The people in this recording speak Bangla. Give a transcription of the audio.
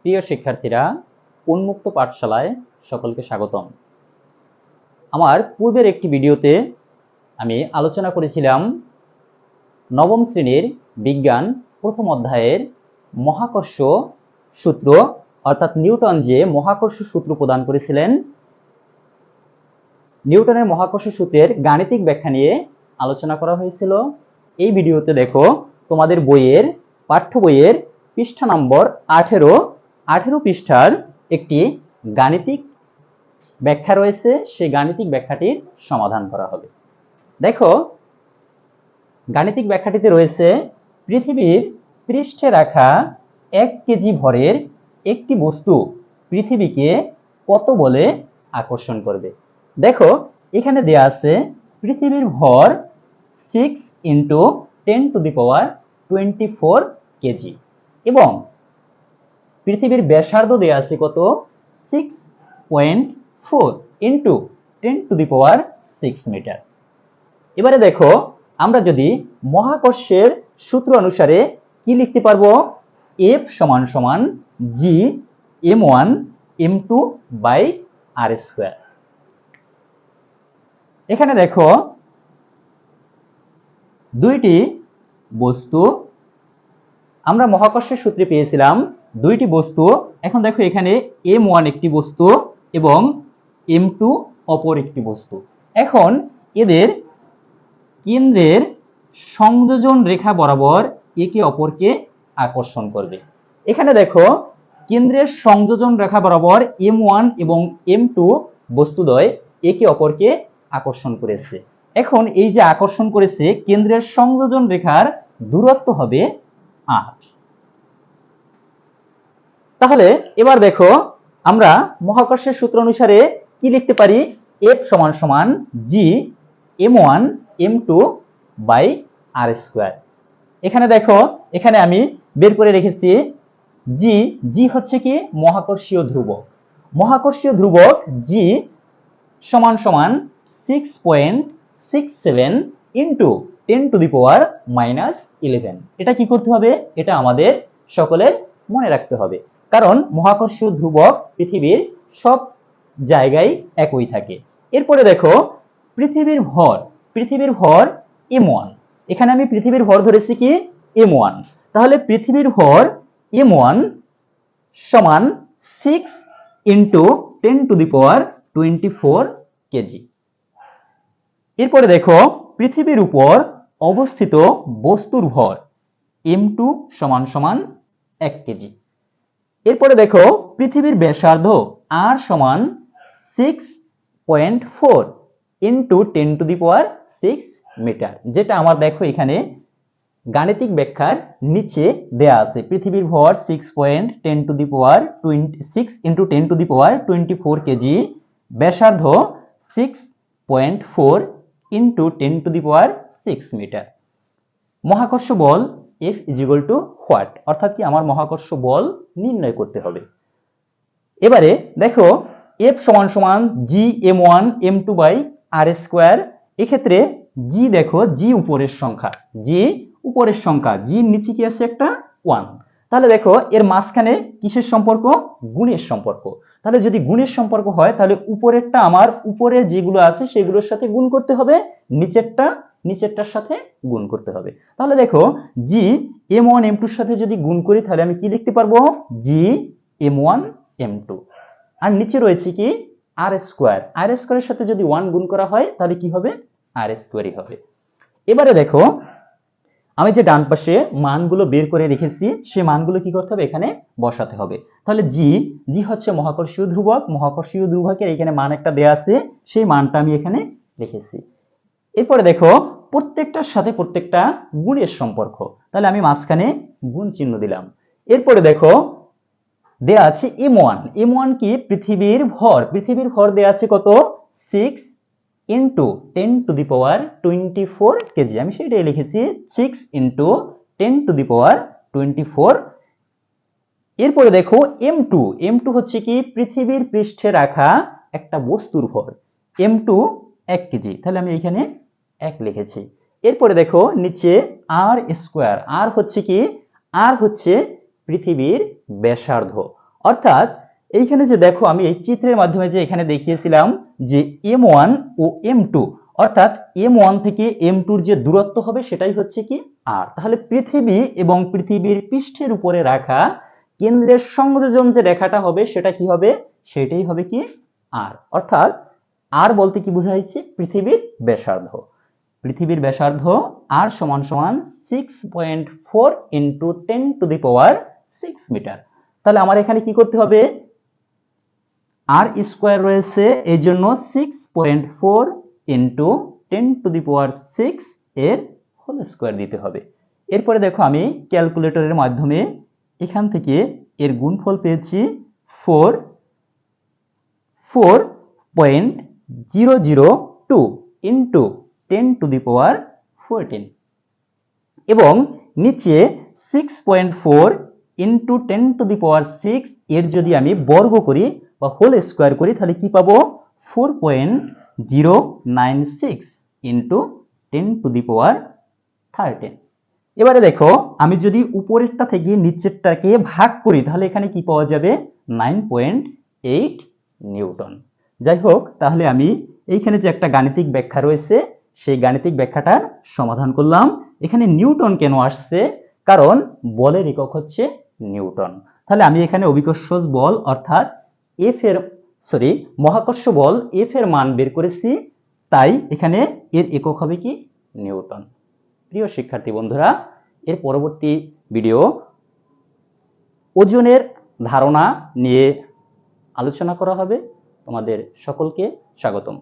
প্রিয় শিক্ষার্থীরা, উন্মুক্ত পাঠশালায় সকলকে স্বাগতম। আমার পূর্বের একটি ভিডিওতে আমি আলোচনা করেছিলাম নবম শ্রেণির বিজ্ঞান প্রথম অধ্যায়ের মহাকর্ষ সূত্র, অর্থাৎ নিউটন যে মহাকর্ষ সূত্র প্রদান করেছিলেন। নিউটনের মহাকর্ষ সূত্রের গাণিতিক ব্যাখ্যা নিয়ে আলোচনা করা হয়েছিল। এই ভিডিওতে দেখো তোমাদের বইয়ের, পাঠ্য বইয়ের পৃষ্ঠা নম্বর আঠেরো আঠেরো পৃষ্ঠার একটি গাণিতিক ব্যাখ্যা রয়েছে, সেই গাণিতিক ব্যাখ্যাটির সমাধান করা হবে। দেখো, গাণিতিক ব্যাখ্যাটিতে রয়েছে, পৃথিবীর পৃষ্ঠে রাখা এক কেজি ভরের একটি বস্তু পৃথিবীকে কত বলে আকর্ষণ করবে? দেখো, এখানে দেয়া আছে, পৃথিবীর ভর six into ten to the power twenty four kg. এবং পৃথিবীর ব্যাসার্ধ দেয়া আছে কত? Six point four into ten to the power six metre এবারে দেখো, আমরা যদি মহাকর্ষের সূত্র অনুসারে কি লিখতে পারব? এফ সমান সমান G M one M two by R square এখানে দেখো, দুইটি বস্তু, আমরা মহাকর্ষের সূত্রে পেয়েছিলাম দুইটি বস্তু, এখন দেখো এখানে এম ওয়ান একটি বস্তু এবং এম টু অপর একটি বস্তু। এখন এদের কেন্দ্রের সংযোজন রেখা বরাবর একে অপরকে আকর্ষণ করবে। এখানে দেখো, কেন্দ্রের সংযোজন রেখা বরাবর এম ওয়ান এবং এম টু বস্তুদ্বয় একে অপরকে আকর্ষণ করেছে। এখন এই যে আকর্ষণ করেছে, কেন্দ্রের সংযোজন রেখার দূরত্ব হবে আট তাহলে এবার দেখো আমরা মহাকর্ষের সূত্র অনুসারে কি লিখতে পারি? এফ সমান সমান G M one M two by R square এখানে দেখো, এখানে আমি বের করে রেখেছি জি জি হচ্ছে কি? মহাকর্ষীয় ধ্রুবক। মহাকর্ষীয় ধ্রুবক জি সমান সমান six point six seven into ten to the power minus eleven এটা কি করতে হবে? এটা আমাদের সকলের মনে রাখতে হবে। কারণ মহাকর্ষীয় ধ্রুবক পৃথিবীর সব জায়গায় একই থাকে। এরপরে দেখো, পৃথিবীর ভর পৃথিবীর ভর এম ওয়ান এখানে আমি পৃথিবীর ভর ধরেছি কি? এম ওয়ান তাহলে পৃথিবীর ভর এম ওয়ান সমান six into ten to the power twenty four kg এরপরে দেখো, পৃথিবীর উপর অবস্থিত বস্তুর ভর এম টু সমান সমান এক কেজি এরপরে দেখো, পৃথিবীর ব্যাসার্ধ আর সমান six point four into ten to the power six metre যেটা আমার দেখো এখানে গাণিতিক ব্যাখ্যার নিচে দেয়া আছে। পৃথিবীর ভর six point ten to the power twenty six into ten to the power twenty four kg ব্যাসার্ধ six point four into ten to the power six metre মহাকর্ষ বল F is equal to what অর্থাৎ কি আমার মহাকর্ষ বল নির্ণয় করতে হবে। এবারে দেখো এফ সমান সমান G M one M two by R square এক্ষেত্রে জি দেখো জি উপরের সংখ্যা। জি উপরের সংখ্যা। জি নিচে কি আছে একটা? ওয়ান তাহলে দেখো, এর মাঝখানে কিসের সম্পর্ক? গুণের সম্পর্ক। তাহলে যদি গুণের সম্পর্ক হয়, তাহলে উপরেরটা আমার উপরে যেগুলো আছে, সেগুলোর সাথে গুণ করতে হবে। নিচেরটা নিচেরটার সাথে গুণ করতে হবে। তাহলে দেখো জি এম ওয়ান এম টুর সাথে যদি গুণ করি, তাহলে আমি কি লিখতে পারব? G M one M two R নিচে রয়েছে কি? আর স্কোয়ার আর স্কোয়ারের সাথে যদি ওয়ান গুণ করা হয়, তাহলে কি হবে? আর স্কোয়ারই হবে। এবারে দেখো, আমি যে ডান পাশে মানগুলো বের করে রেখেছি, সেই মানগুলো কি করতে হবে? এখানে বসাতে হবে। তাহলে জি জি হচ্ছে মহাকর্ষীয় ধ্রুবক। মহাকর্ষীয় ধ্রুবকের এখানে মান একটা দেয়া আছে, সেই মানটা আমি এখানে রেখেছি। এরপরে দেখো, প্রত্যেকটার সাথে প্রত্যেকটা গুণের সম্পর্ক। তাহলে আমি মাঝখানে গুণ চিহ্ন দিলাম। এরপরে দেখো, দেয়া আছে এম ওয়ান এম ওয়ান কি? পৃথিবীর ভর। পৃথিবীর ভর দেয়া আছে কত? Six into ten to the power twenty four kg আমি সেটাই লিখেছি six into ten to the power twenty four এরপরে দেখো এম টু এম টু হচ্ছে কি? পৃথিবীর পৃষ্ঠে রাখা একটা বস্তুর ভর। এম টু এক কেজি। তাহলে আমি এখানে এক লিখেছি। এরপরে দেখো নিচে আর স্কোয়ার আর হচ্ছে কি? আর হচ্ছে পৃথিবীর ব্যাসার্ধ। অর্থাৎ এইখানে যে দেখো আমি এই চিত্রের মাধ্যমে যে এখানে দেখিয়েছিলাম যে এম ওয়ান ও এম টু অর্থাৎ এম ওয়ান থেকে এম টুর যে দূরত্ব হবে সেটাই হচ্ছে কি আর তাহলে পৃথিবী এবং পৃথিবীর পৃষ্ঠের উপরে রাখা কেন্দ্রের সংযোজন যে রেখাটা হবে সেটা কি হবে? সেটাই হবে কি আর অর্থাৎ আর বলতে কি বোঝাইছে? পৃথিবীর ব্যাসার্ধ। পৃথিবীর ব্যাসার্ধ আর সমান সমান six point four into ten to the power six metre তাহলে আমার এখানে কি করতে হবে? আর স্কোয়ার রয়েছে এই জন্য six point four into ten to the power six এর হোল স্কোয়ার দিতে হবে। এরপরে দেখো, আমি ক্যালকুলেটরের মাধ্যমে এখান থেকে এর গুণফল পেয়েছি four four point zero zero two into ten to the power fourteen এবং নিচে six point four into ten to the power six এর যদি আমি বর্গ করি বা হোল স্কোয়ার করি, তাহলে কি পাবো? Four point zero nine six into ten to the power thirteen এবারে দেখো, আমি যদি উপরেরটা থেকে নিচেরটাকে ভাগ করি, তাহলে এখানে কি পাওয়া যাবে? নাইন পয়েন্ট এইট নিউটন যাই হোক তাহলে আমি এইখানে যে একটা গাণিতিক ব্যাখ্যা রয়েছে, সেই গাণিতিক ব্যাখ্যাটার সমাধান করলাম। এখানে নিউটন কেন আসছে? কারণ বলের একক হচ্ছে নিউটন। তাহলে আমি এখানে অভিকর্ষ বল অর্থাৎ এফ এর সরি মহাকর্ষ বল এফ এর মান বের করেছি, তাই এখানে এর একক হবে কি? নিউটন। প্রিয় শিক্ষার্থী বন্ধুরা, এর পরবর্তী ভিডিও ওজনের ধারণা নিয়ে আলোচনা করা হবে। তোমাদের সকলকে স্বাগতম।